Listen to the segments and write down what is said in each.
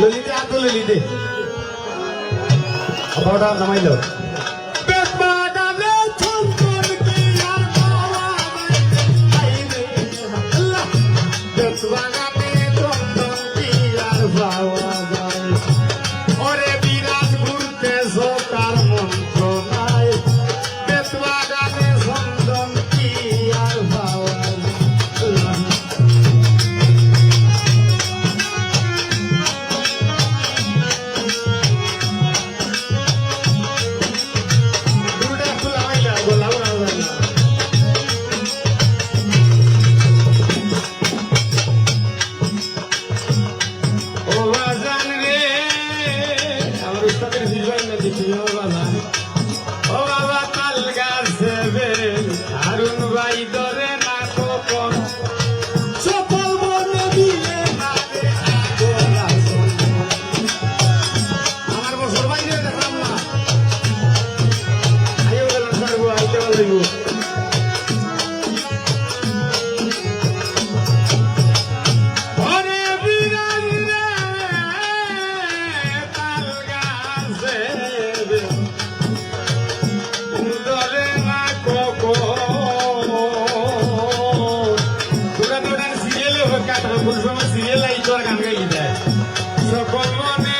ললিতে আর তো ললিতে। আপনার নামাইল। কাতরে ফুল সময় সিরিয়াল সকল মনে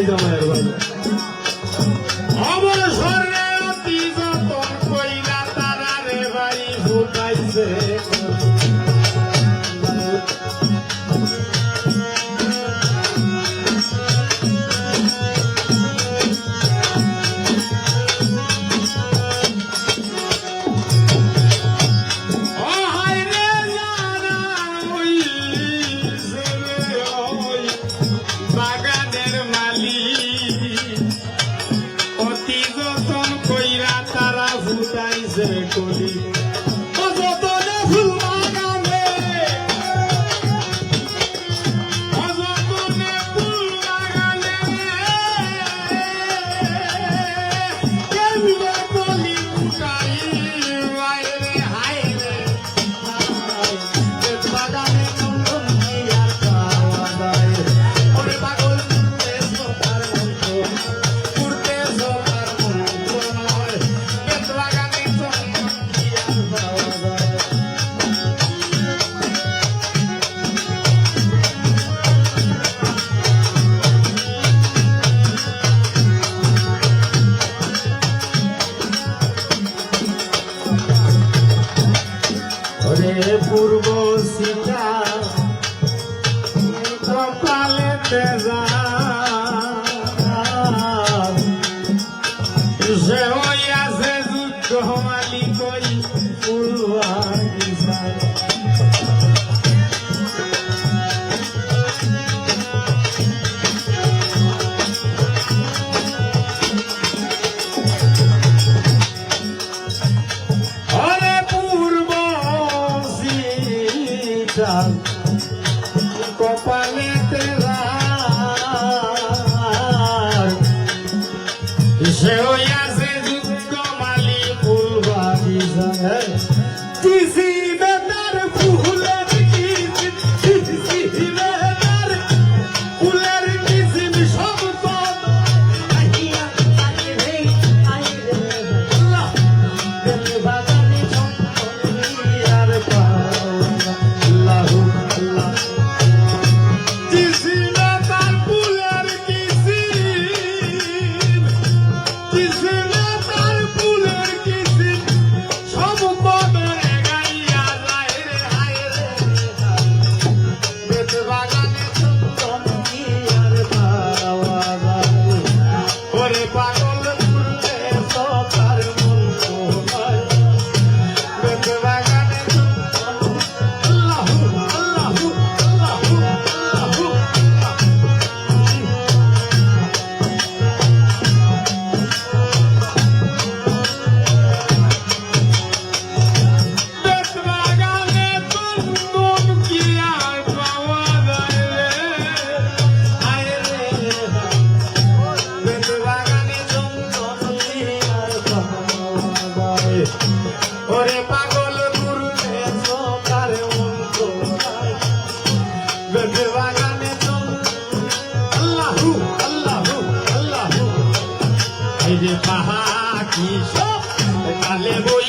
coisa, mano. 恭喜。যে পূর্ব সীতা কপালে তেরা Natal যে পাহাড়ি কালে